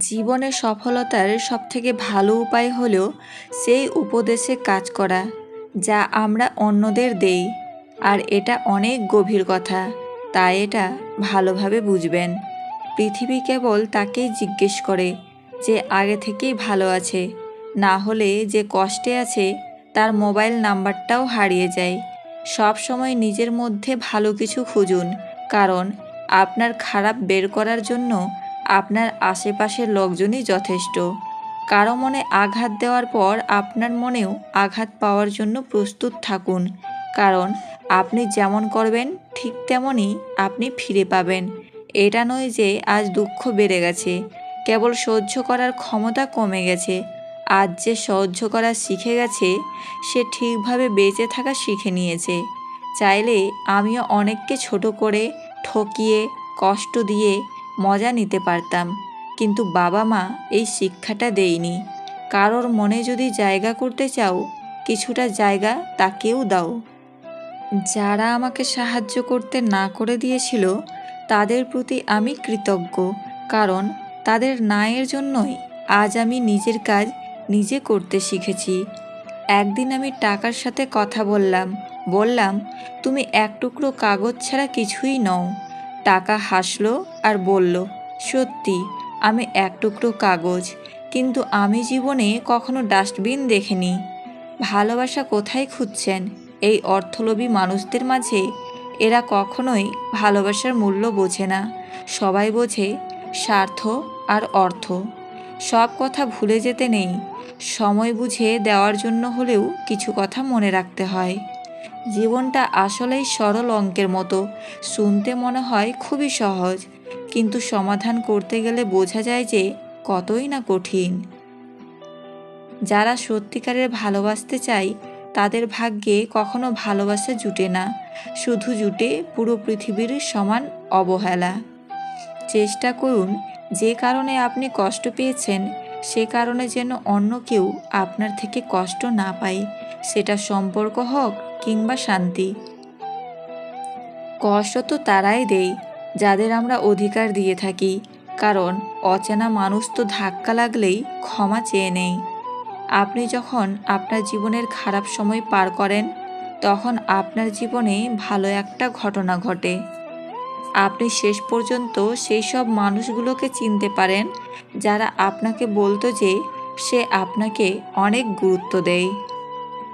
জীবনে সফলতার সবথেকে ভালো উপায় হলো সেই উপদেশে কাজ করা, যা আমরা অন্যদের দেই। আর এটা অনেক গভীর কথা, তাই এটা ভালোভাবে বুঝবেন। পৃথিবী কেবল তাকেই জিজ্ঞেস করে যে আগে থেকেই ভালো আছে, না হলে যে কষ্টে আছে তার মোবাইল নাম্বারটাও হারিয়ে যায়। সব সময় নিজের মধ্যে ভালো কিছু খুঁজুন, কারণ আপনার খারাপ বের করার জন্য আপনার আশেপাশের লোকজনই যথেষ্ট। কারও মনে আঘাত দেওয়ার পর আপনার মনেও আঘাত পাওয়ার জন্য প্রস্তুত থাকুন। কারণ আপনি যেমন করবেন, ঠিক তেমনই আপনি ফিরে পাবেন। এটা নয় যে আজ দুঃখ বেড়ে গেছে, কেবল সহ্য করার ক্ষমতা কমে গেছে। আজ যে সহ্য করা শিখে গেছে, সে ঠিকভাবে বেঁচে থাকা শিখে নিয়েছে। চাইলে আমিও অনেককে ছোট করে ঠকিয়ে, কষ্ট দিয়ে মজা নিতে পারতাম। কিন্তু বাবা মা এই শিক্ষাটা দেয়নি। কারোর মনে যদি জায়গা করতে চাও, কিছুটা জায়গা তাকেও দাও। যারা আমাকে সাহায্য করতে না করে দিয়েছিল, তাদের প্রতি আমি কৃতজ্ঞ। কারণ তাদের নায়ের জন্যই আজ আমি নিজের কাজ নিজে করতে শিখেছি। একদিন আমি টাকার সাথে কথা বললাম। বললাম, তুমি এক টুকরো কাগজ ছাড়া কিছুই নও। টাকা হাসলো আর বলল, সত্যি, আমি এক টুকরো কাগজ, কিন্তু আমি জীবনে কখনো ডাস্টবিন দেখিনি। ভালোবাসা কোথায় খুঁজছেন? এই অর্থলোভী মানুষদের মাঝে এরা কখনোই ভালোবাসার মূল্য বোঝে না। সবাই বোঝে স্বার্থ আর অর্থ। সব কথা ভুলে যেতে নেই। সময় বুঝে দেওয়ার জন্য হলেও কিছু কথা মনে রাখতে হয়। জীবনটা আসলেই সরল অঙ্কের মতো। শুনতে মনে হয় খুবই সহজ, কিন্তু সমাধান করতে গেলে বোঝা যায় যে কতই না কঠিন। যারা সত্যিকারের ভালোবাসতে চায়, তাদের ভাগ্যে কখনো ভালোবাসা জুটে না। শুধু জুটে পুরো পৃথিবীর সমান অবহেলা। চেষ্টা করুন, যে কারণে আপনি কষ্ট পেয়েছেন সে কারণে যেন অন্য কেউ আপনার থেকে কষ্ট না পায়। সেটা সম্পর্ক হোক কিংবা শান্তি। কষ্ট তো তারাই দেই যাদের আমরা অধিকার দিয়ে থাকি। কারণ অচেনা মানুষ তো ধাক্কা লাগলেই ক্ষমা চেয়ে নেই আপনি যখন আপনার জীবনের খারাপ সময় পার করেন, তখন আপনার জীবনে ভালো একটা ঘটনা ঘটে। আপনি শেষ পর্যন্ত সেই সব মানুষগুলোকে চিনতে পারেন যারা আপনাকে বলতো যে সে আপনাকে অনেক গুরুত্ব দেয়।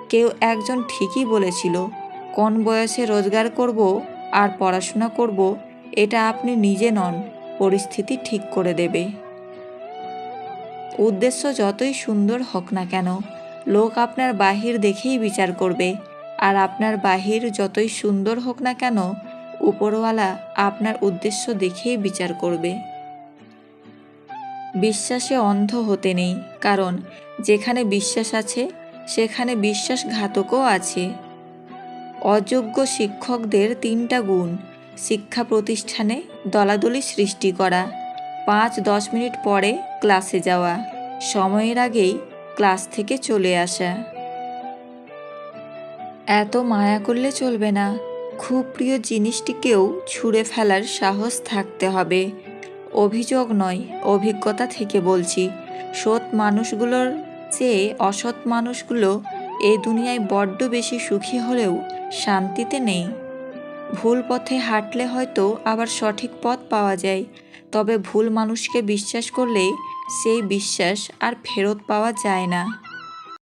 কেউ একজন ঠিকই বলেছিল, কোন বয়সে রোজগার করব আর পড়াশোনা করব, এটা আপনি নিজে নন, পরিস্থিতি ঠিক করে দেবে। উদ্দেশ্য যতই সুন্দর হোক না কেন, লোক আপনার বাহির দেখেই বিচার করবে, আর আপনার বাহির যতই সুন্দর হোক না কেন, উপরওয়ালা আপনার উদ্দেশ্য দেখেই বিচার করবে। বিশ্বাসে অন্ধ হতে নেই, কারণ যেখানে বিশ্বাস আছে, সেখানে বিশ্বাসঘাতকও আছে। অযোগ্য শিক্ষকদের তিনটা গুণ, শিক্ষা প্রতিষ্ঠানে দলাদলি সৃষ্টি করা, পাঁচ দশ মিনিট পরে ক্লাসে যাওয়া, সময়ের আগেই ক্লাস থেকে চলে আসা। এত মায়া করলে চলবে না, খুব প্রিয় জিনিসটিকেও ছুঁড়ে ফেলার সাহস থাকতে হবে। অভিযোগ নয়, অভিজ্ঞতা থেকে বলছি। সৎ মানুষগুলোর চেয়ে অসৎ মানুষগুলো এই দুনিয়ায় বড্ড বেশি সুখী হলেও শান্তিতে নেই। ভুল পথে হাঁটলে হয়তো আবার সঠিক পথ পাওয়া যায়, তবে ভুল মানুষকে বিশ্বাস করলে সেই বিশ্বাস আর ফেরত পাওয়া যায় না।